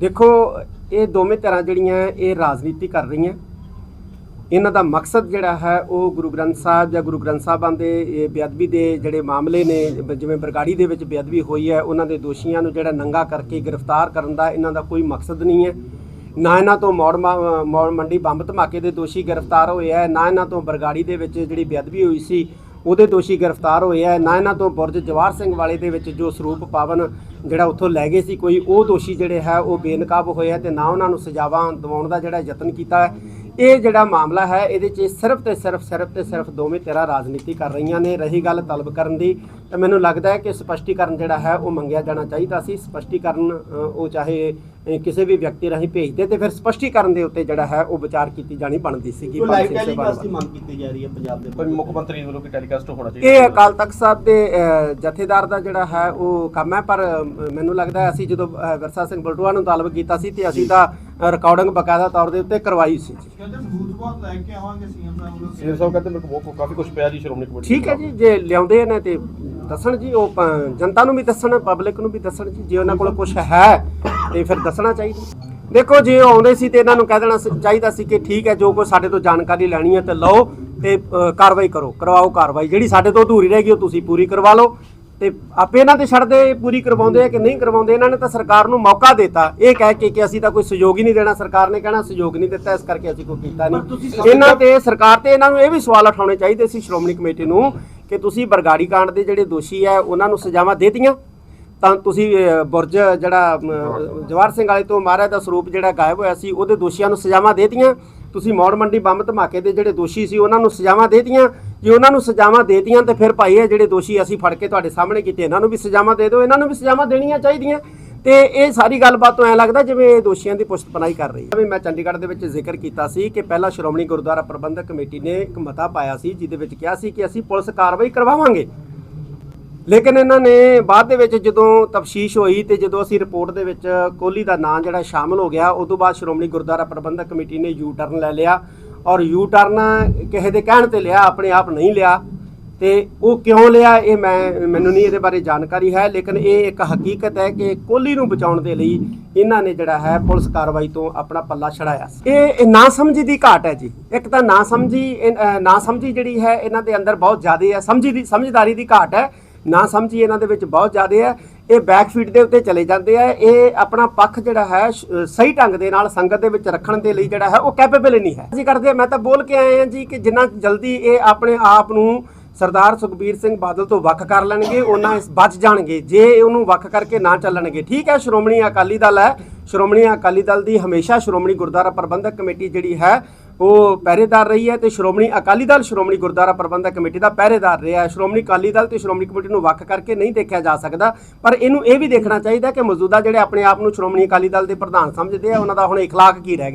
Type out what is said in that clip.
ਦੇਖੋ, ਇਹ ਦੋਵੇਂ ਤਰ੍ਹਾਂ ਜਿਹੜੀਆਂ ਇਹ ਰਾਜਨੀਤੀ ਕਰ ਰਹੀਆਂ। ਇਹਨਾਂ ਦਾ ਮਕਸਦ ਜਿਹੜਾ ਹੈ, ਉਹ ਗੁਰੂ ਗ੍ਰੰਥ ਸਾਹਿਬ ਜਾਂ ਗੁਰੂ ਗ੍ਰੰਥ ਸਾਹਿਬਾਂ ਦੇ, ਇਹ ਬੇਅਦਬੀ ਦੇ ਜਿਹੜੇ ਮਾਮਲੇ ਨੇ ਜਿਵੇਂ ਬਰਗਾੜੀ ਦੇ ਵਿੱਚ ਬੇਅਦਬੀ ਹੋਈ ਹੈ, ਉਹਨਾਂ ਦੇ ਦੋਸ਼ੀਆਂ ਨੂੰ ਜਿਹੜਾ ਨੰਗਾ ਕਰਕੇ ਗ੍ਰਿਫਤਾਰ ਕਰਨ ਦਾ ਇਹਨਾਂ ਦਾ ਕੋਈ ਮਕਸਦ ਨਹੀਂ ਹੈ। ਨਾ ਇਹਨਾਂ ਤੋਂ ਮੌੜ ਮਾ- ਮੌੜ ਮੰਡੀ ਬੰਬ ਧਮਾਕੇ ਦੇ ਦੋਸ਼ੀ ਗ੍ਰਿਫਤਾਰ ਹੋਏ ਹੈ, ਨਾ ਇਹਨਾਂ ਤੋਂ ਬਰਗਾੜੀ ਦੇ ਵਿੱਚ ਜਿਹੜੀ ਬੇਅਦਬੀ ਹੋਈ ਸੀ ਉਹਦੇ ਦੋਸ਼ੀ ਗ੍ਰਿਫਤਾਰ ਹੋਏ ਹੈ ਨਾ ਇਹਨਾਂ ਤੋਂ ਬੁਰਜ ਜਵਾਹਰ ਸਿੰਘ ਵਾਲੇ ਦੇ ਵਿੱਚ ਜੋ ਸਰੂਪ ਪਾਵਨ ਜਿਹੜਾ ਉੱਥੋਂ ਲੈ ਗਏ ਸੀ, ਕੋਈ ਉਹ ਦੋਸ਼ੀ ਜਿਹੜੇ ਹੈ, ਉਹ ਬੇਨਕਾਬ ਹੋਏ ਹੈ ਤੇ ਨਾ ਉਹਨਾਂ ਨੂੰ ਸਜ਼ਾਵਾਂ ਦਿਵਾਉਣ ਦਾ ਜਿਹੜਾ ਯਤਨ ਕੀਤਾ ਹੈ। ਇਹ ਜਿਹੜਾ ਮਾਮਲਾ ਹੈ ਇਹਦੇ 'ਚ ਸਿਰਫ ਤੇ ਸਿਰਫ ਸਿਰਫ ਤੇ ਸਿਰਫ ਦੋਵੇਂ ਧਿਰਾਂ ਰਾਜਨੀਤੀ ਕਰ ਰਹੀਆਂ ਨੇ। ਰਹੀ ਗੱਲ ਤਲਬ ਕਰਨ ਦੀ ਤਾਂ ਮੈਨੂੰ ਲੱਗਦਾ ਹੈ ਕਿ ਸਪਸ਼ਟੀਕਰਨ ਜਿਹੜਾ ਹੈ ਉਹ ਮੰਗਿਆ ਜਾਣਾ ਚਾਹੀਦਾ ਸੀ। ਸਪਸ਼ਟੀਕਰਨ ਉਹ ਚਾਹੇ ਕਿਸੇ ਵੀ ਵਿਅਕਤੀ ਰਾਹੀਂ ਭੇਜਦੇ ਤੇ ਫਿਰ ਸਪਸ਼ਟੀਕਰਨ ਦੇ ਉੱਤੇ ਜਿਹੜਾ ਹੈ ਉਹ ਵਿਚਾਰ ਕੀਤੀ ਜਾਣੀ ਬਣਦੀ ਸੀਗੀ। ਕੋਈ ਪੰਜ ਟੈਲੀਕਾਸਟ ਦੀ। ਮੰਗ ਕੀਤੀ ਜਾ ਰਹੀ ਹੈ ਪੰਜਾਬ ਦੇ ਕੋਈ। ਮੁੱਖ ਮੰਤਰੀ ਵੱਲੋਂ ਕੋਈ ਟੈਲੀਕਾਸਟ ਹੋਣਾ ਚਾਹੀਦਾ? ਇਹ ਅਕਾਲ ਤਖਤ ਸਾਹਿਬ ਦੇ ਜਥੇਦਾਰ ਦਾ ਜਿਹੜਾ ਹੈ ਉਹ ਕੰਮ ਹੈ। ਪਰ ਮੈਨੂੰ ਲੱਗਦਾ ਹੈ ਅਸੀਂ ਜਦੋਂ ਵਿਰਸਾ ਸਿੰਘ ਬਲਟੂਆ ਨੂੰ ਤਾਲਬ ਕੀਤਾ ਸੀ ਤੇ ਅਸੀਂ ਤਾਂ ਰਿਕਾਰਡਿੰਗ ਬਕਾਇਦਾ ਤੌਰ ਦੇ ਉੱਤੇ ਕਰਵਾਈ ਸੀ ਜੀ। ਕਹਿੰਦੇ ਸਬੂਤ ਬਹੁਤ ਲੈ ਕੇ ਆਵਾਂਗੇ ਸੀਐਮ ਸਾਹਿਬ ਵੱਲੋਂ ਸੀਐਮ ਸਾਹਿਬ ਕਹਿੰਦੇ ਮੇਰੇ ਕੋਲ ਬਹੁਤ- ਕਾਫੀ ਕੁਝ ਪਿਆ ਜੀ ਸ਼੍ਰੋਮਣੀ ਕਮੇਟੀ ਠੀਕ ਹੈ ਜੀ ਜੇ ਲਿਆਉਂਦੇ ਨੇ ਤੇ ਦੱਸਣ ਜੀ ਉਹ ਪ- ਜਨਤਾ ਨੂੰ ਵੀ ਦੱਸਣ ਪਬਲਿਕ ਨੂੰ ਵੀ ਦੱਸਣ ਜੀ ਜੇ ਉਹਨਾਂ ਕੋਲ ਕੁਝ ਹੈ ਤੇ ਫਿਰ ਦੱਸਣਾ ਚਾਹੀਦਾ। ਦੇਖੋ ਜੇ ਉਹ ਆਉਂਦੇ ਸੀ ਤੇ ਇਹਨਾਂ ਨੂੰ ਕਹਿ ਦੇਣਾ ਸੀ- ਚਾਹੀਦਾ ਸੀ ਕਿ ਠੀਕ ਹੈ ਜੋ ਕੋਈ ਸਾਡੇ ਤੋਂ ਜਾਣਕਾਰੀ ਲੈਣੀ ਹੈ ਤੇ ਲਓ ਤੇ ਅ, ਕਾਰਵਾਈ ਕਰੋ ਕਰਵਾਓ ਕਾਰਵਾਈ। ਜਿਹੜੀ ਸਾਡੇ ਤੋਂ ਅਧੂਰੀ ਰਹਿ ਗਈ ਉਹ ਤੁਸੀਂ ਪੂਰੀ ਕਰਵਾ ਲਓ। ਤੇ ਆਪੇ ਇਹਨਾਂ ਤੇ ਛੱਡਦੇ ਪੂਰੀ ਕਰਵਾਉਂਦੇ ਆ ਕਿ ਨਹੀਂ ਕਰਵਾਉਂਦੇ ਇਹਨਾਂ ਨੇ ਤਾਂ ਸਰਕਾਰ ਨੂੰ ਮੌਕਾ ਦਿੱਤਾ। ਇਹ ਕਹਿ ਕੇ ਕਿ ਅਸੀਂ ਤਾਂ ਕੋਈ ਸਹਿਯੋਗ ਹੀ ਨਹੀਂ ਦੇਣਾ ਸਰਕਾਰ ਨੇ ਕਹਿਣਾ ਸਹਿਯੋਗ ਨਹੀਂ ਦਿੱਤਾ ਇਸ ਕਰਕੇ ਅਸੀਂ ਕੋਈ ਕੀਤਾ ਨਹੀਂ। ਇਹਨਾਂ ਤੇ ਸਰਕਾਰ ਤੇ ਇਹਨਾਂ ਨੂੰ ਇਹ ਵੀ ਸਵਾਲ ਉਠਾਉਣੇ ਚਾਹੀਦੇ ਸੀ ਸ਼੍ਰੋਮਣੀ ਕਮੇਟੀ ਨੂੰ ਕਿ ਤੁਸੀਂ ਬਰਗਾੜੀ ਕਾਂਡ ਦੇ ਜਿਹੜੇ ਦੋਸ਼ੀ ਹੈ ਉਹਨਾਂ ਨੂੰ ਸਜ਼ਾਵਾਂ ਦੇਤੀਆਂ? ਤਾਂ ਤੁਸੀਂ ਬੁਰਜ ਜਿਹੜਾ ਅਮ, ਜਵਾਹਰ ਸਿੰਘ ਵਾਲੇ ਤੋਂ ਮਹਾਰਾਜ ਦਾ ਸਰੂਪ ਜਿਹੜਾ ਗਾਇਬ ਹੋਇਆ ਸੀ ਉਹਦੇ ਦੋਸ਼ੀਆਂ ਨੂੰ ਸਜ਼ਾਵਾਂ ਦੇਤੀਆਂ। ਤੁਸੀਂ ਮੌੜ ਮੰਡੀ ਬੰਬ ਧਮਾਕੇ ਦੇ ਜਿਹੜੇ ਦੋਸ਼ੀ ਸੀ ਉਹਨਾਂ ਨੂੰ ਸਜ਼ਾਵਾਂ ਦੇਤੀਆਂ। ਜੇ ਉਹਨਾਂ ਨੂੰ ਸਜ਼ਾਵਾਂ ਦੇਤੀਆਂ ਤੇ ਫਿਰ ਭਾਈ ਇਹ ਜਿਹੜੇ ਦੋਸ਼ੀ ਅਸੀਂ ਫੜ ਕੇ ਤੁਹਾਡੇ ਸਾਹਮਣੇ ਕੀਤੇ, ਇਹਨਾਂ ਨੂੰ ਵੀ ਸਜ਼ਾਵਾਂ ਦੇ ਦਿਓ, ਇਹਨਾਂ ਨੂੰ ਵੀ ਸਜ਼ਾਵਾਂ ਦੇਣੀਆਂ ਚਾਹੀਦੀਆਂ। ਤੇ ਇਹ ਸਾਰੀ ਗੱਲਬਾਤ ਤੋਂ ਐ ਲੱਗਦਾ ਜਿਵੇਂ ਇਹ ਦੋਸ਼ੀਆਂ ਦੀ ਪੁਸ਼ਤਪਨਾਈ ਕਰ ਰਹੀ ਹੈ। ਵੀ ਮੈਂ ਚੰਡੀਗੜ੍ਹ ਦੇ ਵਿੱਚ ਜ਼ਿਕਰ ਕੀਤਾ ਸੀ ਕਿ ਪਹਿਲਾਂ ਸ਼੍ਰੋਮਣੀ ਗੁਰਦੁਆਰਾ ਪ੍ਰਬੰਧਕ ਕਮੇਟੀ ਨੇ ਇੱਕ ਮਤਾ ਪਾਇਆ ਸੀ, ਜਿਹਦੇ ਵਿੱਚ ਕਿਹਾ ਸੀ ਕਿ ਅਸੀਂ ਪੁਲਿਸ ਕਾਰਵਾਈ ਕਰਵਾਵਾਂਗੇ। ਲੇਕਿਨ ਇਹਨਾਂ ਨੇ ਬਾਅਦ ਦੇ ਵਿੱਚ ਜਦੋਂ ਤਫਸ਼ੀਸ਼ ਹੋਈ ਤੇ ਜਦੋਂ ਅਸੀਂ ਰਿਪੋਰਟ ਦੇ ਵਿੱਚ ਕੋਹਲੀ ਦਾ ਨਾਂ ਜਿਹੜਾ ਸ਼ਾਮਲ ਹੋ ਗਿਆ ਉਸ ਤੋਂ ਬਾਅਦ ਸ਼੍ਰੋਮਣੀ ਗੁਰਦੁਆਰਾ ਪ੍ਰਬੰਧਕ ਕਮੇਟੀ ਨੇ ਯੂ ਟਰਨ ਲੈ ਲਿਆ। ਔਰ ਯੂ ਟਰਨ ਕਿਸੇ ਦੇ ਕਹਿਣ ਤੇ ਲਿਆ, ਆਪਣੇ ਆਪ ਨਹੀਂ ਲਿਆ, ਤੇ ਉਹ ਕਿਉਂ ਲਿਆ ਇਹ ਮੈਂ, ਮੈਨੂੰ ਨਹੀਂ ਇਹਦੇ ਬਾਰੇ ਜਾਣਕਾਰੀ ਹੈ, ਲੇਕਿਨ ਇਹ ਇੱਕ ਹਕੀਕਤ ਹੈ ਕਿ ਕੋਹਲੀ ਨੂੰ ਬਚਾਉਣ ਦੇ ਲਈ ਇਹਨਾਂ ਨੇ ਜਿਹੜਾ ਹੈ ਪੁਲਿਸ ਕਾਰਵਾਈ ਤੋਂ ਆਪਣਾ ਪੱਲਾ ਛੜਾਇਆ ਇਹ ਨਾ ਸਮਝੀ ਦੀ ਘਾਟ ਹੈ ਜੀ। ਇੱਕ ਤਾਂ ਨਾ ਸਮਝੀ ਨਾ ਸਮਝੀ ਜਿਹੜੀ ਹੈ, ਇਹਨਾਂ ਦੇ ਅੰਦਰ ਬਹੁਤ ਜ਼ਿਆਦਾ ਹੈ। ਸਮਝੀ ਦੀ, ਸਮਝਦਾਰੀ ਦੀ ਘਾਟ ਹੈ ਨਾ ਸਮਝੀ ਇਹਨਾਂ ਦੇ ਵਿੱਚ ਬਹੁਤ ਜ਼ਿਆਦਾ ਹੈ ਇਹ ਬੈਕਫੀਟ ਦੇ ਉੱਤੇ ਚਲੇ ਜਾਂਦੇ ਆ। ਇਹ ਆਪਣਾ ਪੱਖ ਜਿਹੜਾ ਹੈ, ਸ਼- ਸਹੀ ਢੰਗ ਦੇ ਨਾਲ ਸੰਗਤ ਦੇ ਵਿੱਚ ਰੱਖਣ ਦੇ ਲਈ ਜਿਹੜਾ ਹੈ, ਉਹ ਕੈਪੇਬਲ ਨਹੀਂ ਹੈ। ਅਸੀਂ ਕਰਦੇ ਮੈਂ ਤਾਂ ਬੋਲ ਕੇ ਆਏ ਹਾਂ ਜੀ ਕਿ ਜਿੰਨਾ ਜਲਦੀ ਇਹ ਆਪਣੇ ਆਪ ਨੂੰ ਸਰਦਾਰ ਸੁਖਬੀਰ ਸਿੰਘ ਬਾਦਲ ਤੋਂ ਵੱਖ ਕਰ ਲੈਣਗੇ, ਉਹਨਾਂ ਇਸ ਬਚ ਜਾਣਗੇ। ਜੇ ਉਹਨੂੰ ਵੱਖ ਕਰਕੇ ਨਾ ਚੱਲਣਗੇ। ਠੀਕ ਹੈ, ਸ਼੍ਰੋਮਣੀ ਅਕਾਲੀ ਦਲ ਹੈ। ਸ਼੍ਰੋਮਣੀ ਅਕਾਲੀ ਦਲ ਦੀ ਹਮੇਸ਼ਾ ਸ਼੍ਰੋਮਣੀ ਗੁਰਦੁਆਰਾ ਪ੍ਰਬੰਧਕ ਕਮੇਟੀ ਜਿਹੜੀ ਹੈ ਉਹ ਪਹਿਰੇਦਾਰ ਰਹੀ ਹੈ ਤੇ ਸ਼੍ਰੋਮਣੀ ਅਕਾਲੀ ਦਲ ਸ਼੍ਰੋਮਣੀ ਗੁਰਦੁਆਰਾ ਪ੍ਰਬੰਧਕ ਕਮੇਟੀ ਦਾ ਪਹਿਰੇਦਾਰ ਰਿਹਾ ਹੈ ਸ਼੍ਰੋਮਣੀ ਅਕਾਲੀ ਦਲ ਤੇ ਸ਼੍ਰੋਮਣੀ ਕਮੇਟੀ ਨੂੰ ਵੱਖ ਕਰਕੇ ਨਹੀਂ ਦੇਖਿਆ ਜਾ ਸਕਦਾ ਪਰ ਇਹਨੂੰ ਇਹ ਵੀ ਦੇਖਣਾ ਚਾਹੀਦਾ ਕਿ ਮੌਜੂਦਾ ਜਿਹੜੇ ਆਪਣੇ ਆਪ ਨੂੰ ਸ਼੍ਰੋਮਣੀ ਅਕਾਲੀ ਦਲ ਦੇ ਪ੍ਰਧਾਨ ਸਮਝਦੇ ਆ ਉਹਨਾਂ ਦਾ ਹੁਣ اخلاق ਕੀ ਰਹਿ ਗਿਆ